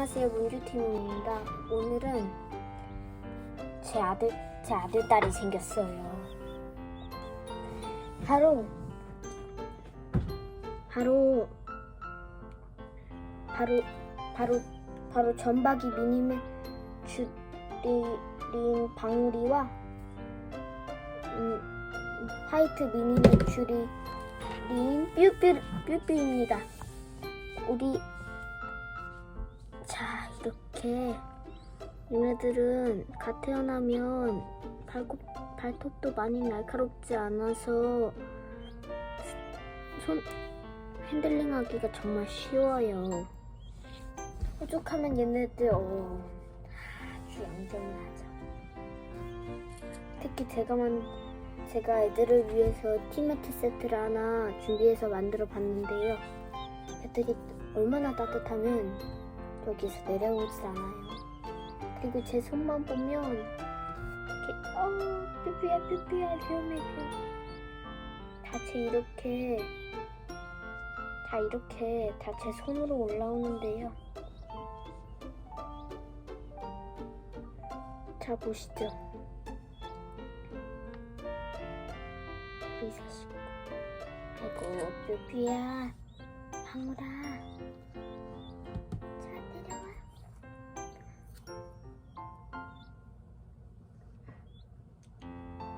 안녕하세요 문주팀입니다. 오늘은 제 아들 제 아들 딸이 생겼어요. 바로 바로 바로 바로 바로 전박이 미니맨 주리린 방울이와 음, 화이트 미니맨 주리린 뾰뾰 뾰뾰입니다. 우리 자 이렇게 얘네들은 갓 태어나면 발톱, 발톱도 많이 날카롭지 않아서 손 핸들링 하기가 정말 쉬워요. 오죽하면 얘네들 어, 아주 얌전히 하죠. 특히 제가 만 제가 애들을 위해서 티매트 세트를 하나 준비해서 만들어 봤는데요. 애들이 얼마나 따뜻하면 여기서 내려오질 않아요. 그리고 제 손만 보면 이렇게 어 삐삐야 삐삐야 위험해 위험해 다채 이렇게 다 이렇게 다 제 손으로 올라오는데요. 자 보시죠. 우리 사시고 아이고 삐삐야 방울아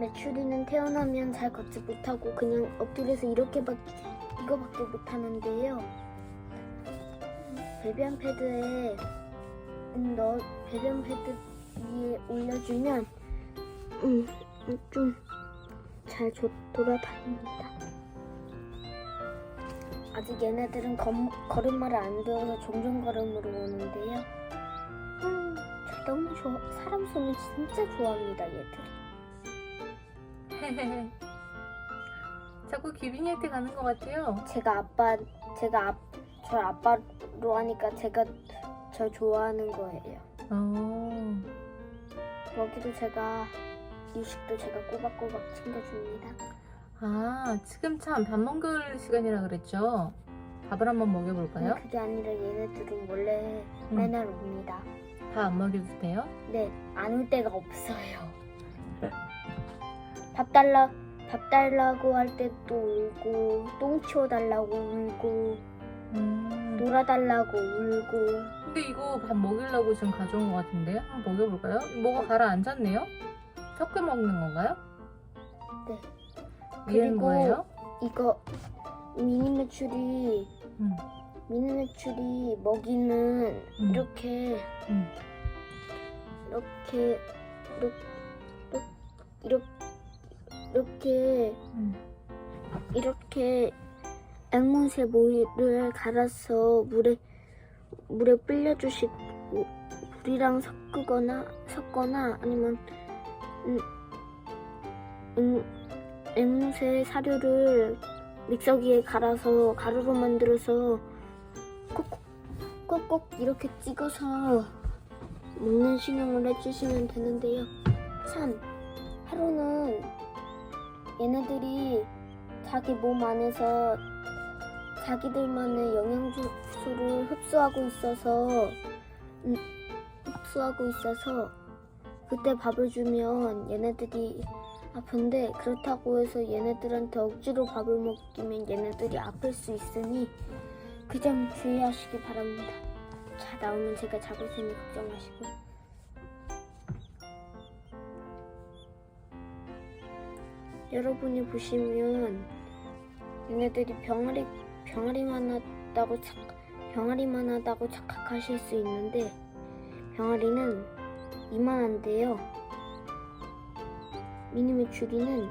메추리는 태어나면 잘 걷지 못하고 그냥 엎드려서 이렇게밖에 이거밖에 못하는데요 배변 패드에 음, 너 배변 패드 위에 올려주면 음, 좀잘 돌아다닙니다. 아직 얘네들은 걸, 걸음마를 안 배워서 종종 걸음으로 오는데요. 음, 저 너무 좋아. 사람 손을 진짜 좋아합니다, 얘들이. 자꾸 귀빈이한테 가는 것 같아요. 제가 아빠, 제가 앞, 저 아빠로 하니까 제가 저 좋아하는 거예요. 어, 먹이도 제가, 유식도 제가 꼬박꼬박 챙겨줍니다. 아, 지금 참 밥 먹을 시간이라 그랬죠? 밥을 한번 먹여볼까요? 그게 아니라 얘네들은 원래 음. 맨날 옵니다. 밥 안 먹여도 돼요? 네, 안올 데가 없어요. 밥 달라, 밥 달라고 할 때 또 울고, 똥 치워달라고 울고, 음, 놀아달라고 울고. 근데 이거 밥 먹이려고 지금 가져온 것 같은데? 한번 먹여볼까요? 뭐가 가라앉았네요? 섞여 먹는 건가요? 네. 얘는 그리고 뭐예요? 이거 미니 매출이 음, 미니 매출이 먹이는 음. 이렇게 음. 이렇게 이렇게 이렇게 음. 이렇게 앵무새 모이를 갈아서 물에 물에 불려 주시고 물이랑 섞거나 섞거나 아니면 음, 앵, 앵무새 사료를 믹서기에 갈아서 가루로 만들어서 꼭꼭 꼭꼭 이렇게 찍어서 먹는 신용을 해주시면 되는데요. 참 하루는 얘네들이 자기 몸 안에서 자기들만의 영양소를 흡수하고 있어서 음, 흡수하고 있어서 그때 밥을 주면 얘네들이 아픈데 그렇다고 해서 얘네들한테 억지로 밥을 먹이면 얘네들이 아플 수 있으니 그 점 주의하시기 바랍니다. 자 나오면 제가 잡을 테니 걱정 마시고 여러분이 보시면 얘네들이 병아리 병아리만 하다고 착 병아리만 하다고 착각하실 수 있는데 병아리는 이만한데요. 미니메추리는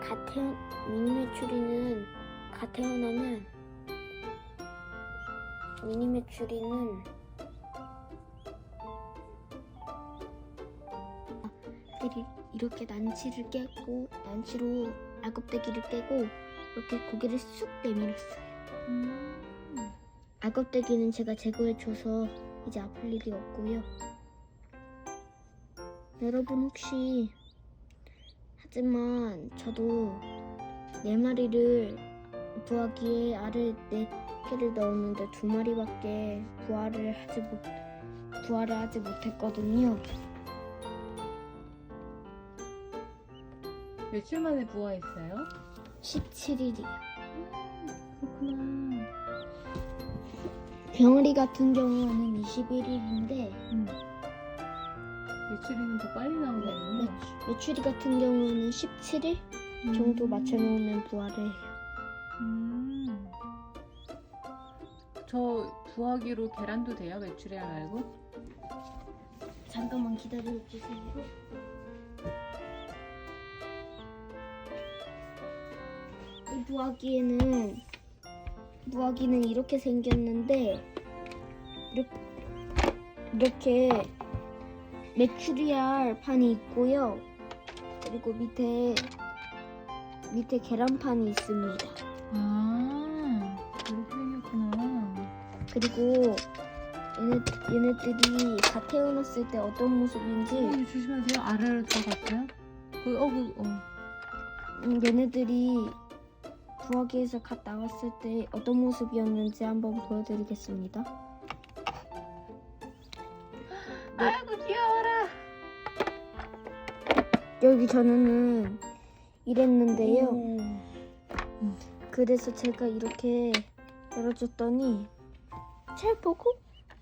갓 태어 미니메추리는 갓 태어나면 미니메추리는 들이 이렇게 난치를 깨고 난치로 알껍데기를 깨고 이렇게 고개를 쑥 내밀었어요. 음. 알껍데기는 제가 제거해줘서 이제 아플 일이 없고요. 여러분 혹시 하지만 저도 네 마리를 구하기에 알을 네 개를 넣었는데 두 마리밖에 부화를 하지 못 부화를 하지 못했거든요. 며칠 만에 부화했어요? 17일이요. 그렇구나. 병아리 같은 경우는 21일인데 음. 며칠이면 더 빨리 나오거든요. 메추리 같은 경우는 17일 정도 맞춰놓으면 부화를 해요. 음. 저 부화기로 계란도 돼요? 메추리알 말고? 잠깐만 기다려 주세요. 이 부화기에는 부화기는 이렇게 생겼는데 이렇게, 이렇게 메추리알 판이 있고요. 그리고 밑에 밑에 계란판이 있습니다. 아, 이렇게 생겼구나. 그리고 얘네, 얘네들이 다 태어났을 때 어떤 모습인지 어, 조심하세요. 아래로 들어갔어요? 그, 어, 그, 어. 음, 얘네들이 부화기에서 갓 나왔을 때 어떤 모습이었는지 한번 보여드리겠습니다. 아이고, 귀여워라. 여기 전에는 이랬는데요. 오. 그래서 제가 이렇게 열어줬더니 잘 보고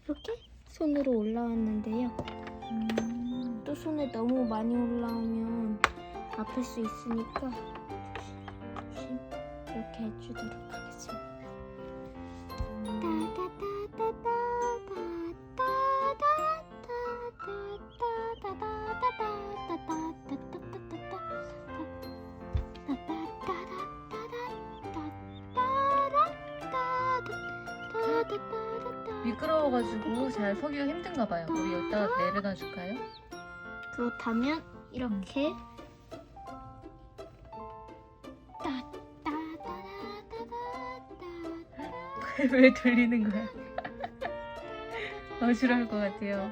이렇게 손으로 올라왔는데요. 음. 또 손에 너무 많이 올라오면 아플 수 있으니까 이렇게 해주도록 하겠습니다. 미끄러워가지고 잘 서기가 힘든가 봐요. 우리 여기다가 내려다 줄까요? 그렇다면 이렇게 왜 돌리는 거야? 어지러울 것 같아요.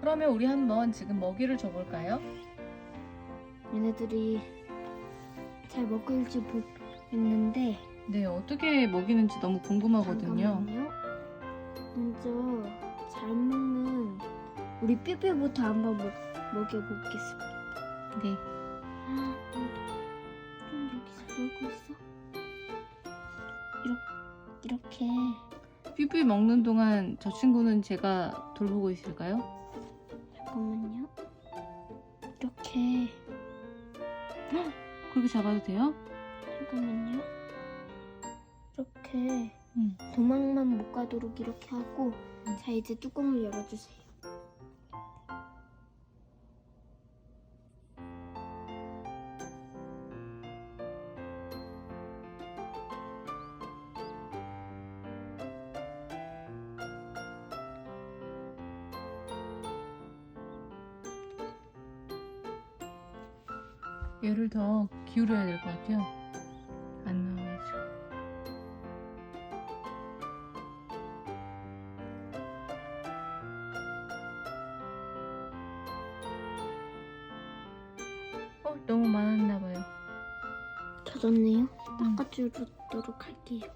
그러면 우리 한번 지금 먹이를 줘볼까요? 얘네들이 잘 먹을지 보겠는데 네, 어떻게 먹이는지 너무 궁금하거든요. 잠깐만요. 먼저 잘 먹는 우리 삐삐부터 한번 먹, 먹여보겠습니다. 네. 놀고 있어. 이렇게 이렇게 삐삐 먹는 동안 저 친구는 제가 돌보고 있을까요? 잠깐만요. 이렇게 그렇게 잡아도 돼요? 잠깐만요. 이렇게 응. 도망만 못 가도록 이렇게 하고 응. 자 이제 뚜껑을 열어주세요. 얘를 더 기울여야 될 것 같아요. 안 나와가지고. 어, 너무 많았나 봐요. 젖었네요. 응. 닦아주도록 할게요.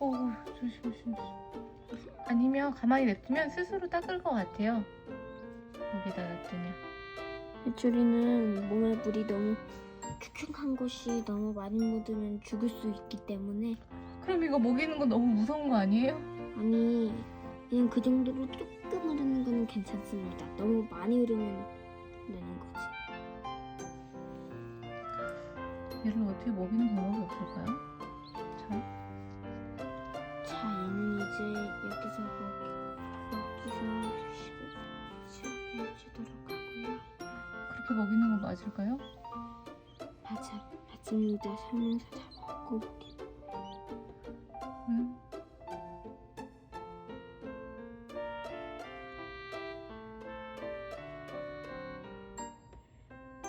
오, 조심, 조심. 아니면 가만히 냅두면 스스로 닦을 것 같아요. 거기다 놔두면. 메추리는 몸에 물이 너무 축축한 곳이 너무 많이 묻으면 죽을 수 있기 때문에 그럼 이거 먹이는 거 너무 무서운 거 아니에요? 아니 그냥 그 정도로 조금 흐르는 거는 괜찮습니다. 너무 많이 흐르면 되는 거지. 얘를 어떻게 먹이는 방법이 없을까요? 자, 자 얘는 이제 여기서 먹, 맞을까요? 맞아 맞습니다. 설명서 잘 먹고 볼게요. 응.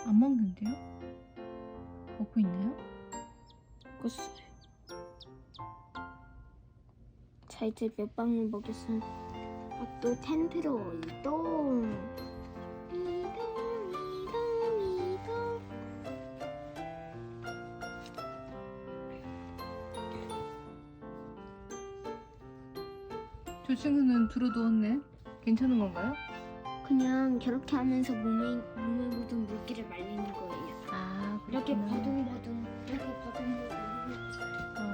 안 먹는데요? 먹고 있나요? 먹었어요. 자 이제 몇 방울 먹였으면 아, 또 텐트로 이동 친구는 들어 누웠네. 괜찮은 건가요? 그냥 저렇게 하면서 몸에 몸에 묻은 물기를 말리는 거예요. 아, 이렇게 그렇구나. 버둥버둥 이렇게 버둥버둥. 아,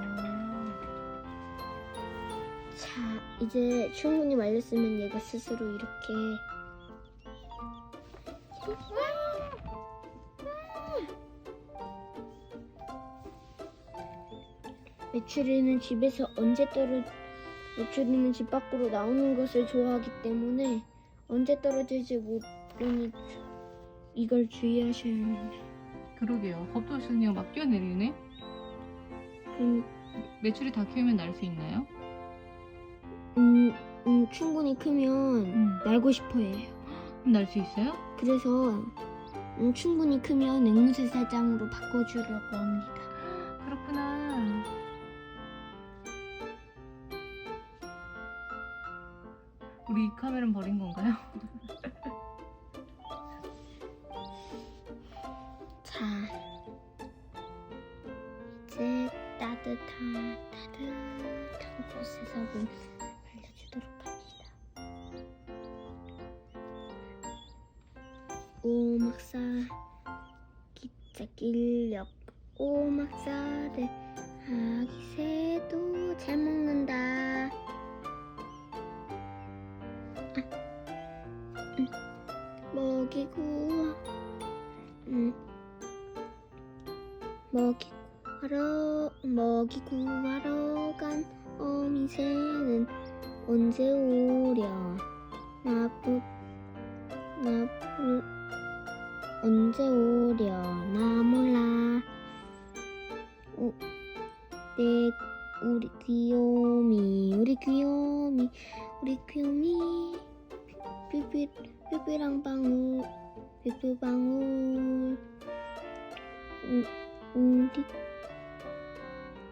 자, 이제 충분히 말렸으면 얘가 스스로 이렇게 메추리는 집에서 언제 떨어 메추리는 집 밖으로 나오는 것을 좋아하기 때문에 언제 떨어질지 모르니 이걸 주의하셔야 합니다. 그러게요. 겁도 없이 그냥 막 뛰어내리네. 그럼 매출이 다 키우면 날 수 있나요? 음, 음, 충분히 크면 음. 날고 싶어해요. 날 수 있어요? 그래서 음, 충분히 크면 앵무새 사장으로 바꿔주려고 합니다. 그렇구나. 우리 이 카메라는 버린 건가요? 자, 이제 따뜻한 따뜻한 곳에서 물 발려 하러 먹이 구하러 간 어미새는 언제 오려 나부 언제 오려 나 몰라. 오, 내 우리 귀요미 우리 귀요미 우리 귀요미. 삐삐 삐삐랑 방울 삐삐 방울. 우- 우리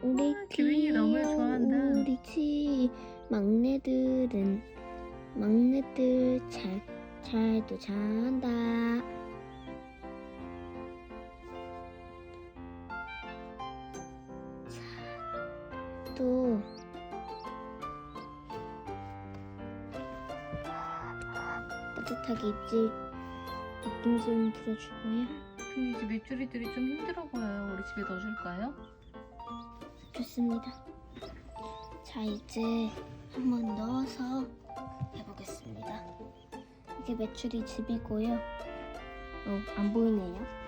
우리 아, 규민이 너무 좋아한다. 우리 집 막내들은 막내들 잘 잘도 잘한다. 자, 또 따뜻하게 입질 느낌 좀 들어주고요. 근데 이제 매출이들이 좀 힘들어 보여요. 우리 집에 넣어줄까요? 좋습니다. 자, 이제 한번 넣어서 해보겠습니다. 이게 매출이 집이고요. 어, 안 보이네요.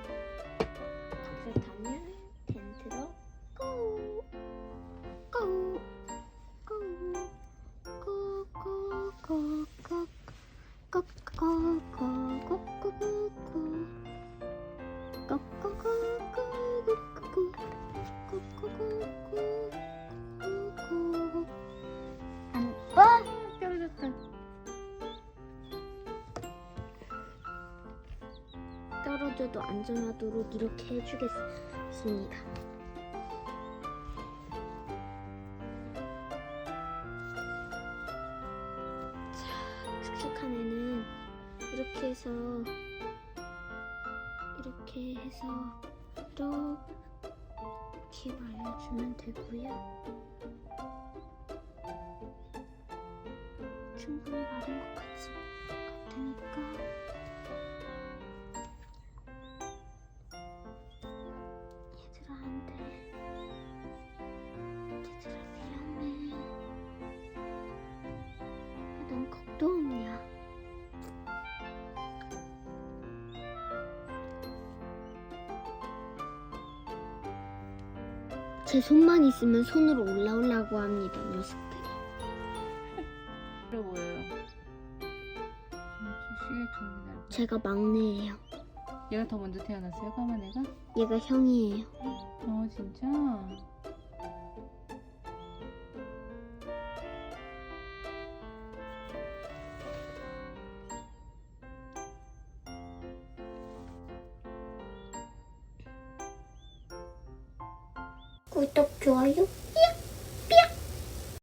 떨어져도 안전하도록 이렇게 해주겠습니다. 자, 애는 이렇게 해서 이렇게 해서 이렇게 말려주면 되고요. 충분히 마른 것 같으니까. 제 손만 있으면 손으로 올라오려고 합니다, 녀석들이. 그래 보여요. 제가 막내예요. 얘가 더 먼저 태어났어요, 까만 애가? 얘가 형이에요. 어, 진짜?